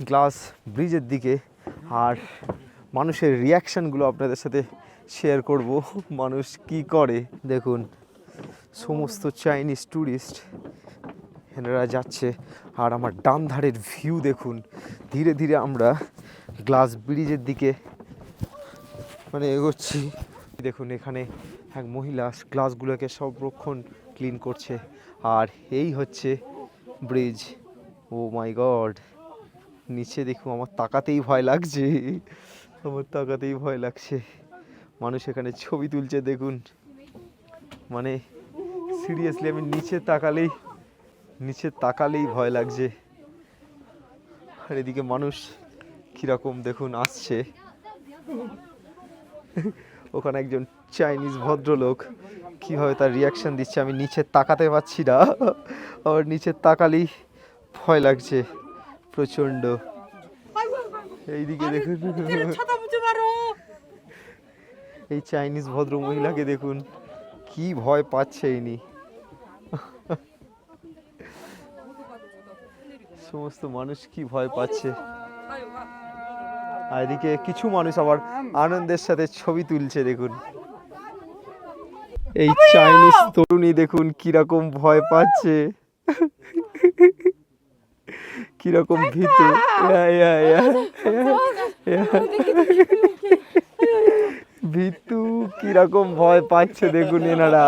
Glass ব্রিজের দিকে আর মানুষের রিয়াকশানগুলো আপনাদের সাথে শেয়ার করব। মানুষ কি করে? দেখুন, সমস্ত চাইনিজ ট্যুরিস্ট এনারা যাচ্ছে আর আমার ডান ধারের ভিউ দেখুন। ধীরে ধীরে আমরা গ্লাস ব্রিজের দিকে মানে এগোচ্ছি। দেখুন, এখানে এক মহিলা গ্লাসগুলোকে সংরক্ষণ ক্লিন করছে। আর এই হচ্ছে ব্রিজ। ও মাই গড নিচে দেখুন, আমার তাকাতেই ভয় লাগছে। আমার তাকাতেই ভয় লাগছে। মানুষ এখানে ছবি তুলছে, দেখুন। মানে সিরিয়াসলি আমি নিচে তাকালেই নিচে তাকালেই ভয় লাগছে। আর এদিকে মানুষ কীরকম, দেখুন, আসছে। ওখানে একজন চাইনিজ ভদ্রলোক কীভাবে তার রিয়াকশান দিচ্ছে, আমি নিচে তাকাতে পারছি না। আবার নিচে তাকালেই ভয় লাগছে। প্রচণ্ড এইদিকে দেখুন। এই চাইনিজ ভদ্র মহিলাকে দেখুন কি ভয় পাচ্ছে ইনি। সমস্ত মানুষ কি ভয় পাচ্ছে। আর এদিকে কিছু মানুষ আবার আনন্দের সাথে ছবি তুলছে দেখুন। এই চাইনিজ তরুণী দেখুন কীরকম ভয় পাচ্ছে। কীরকম ভীতু। ভীতু কীরকম ভয় পাচ্ছে দেখুন এনারা।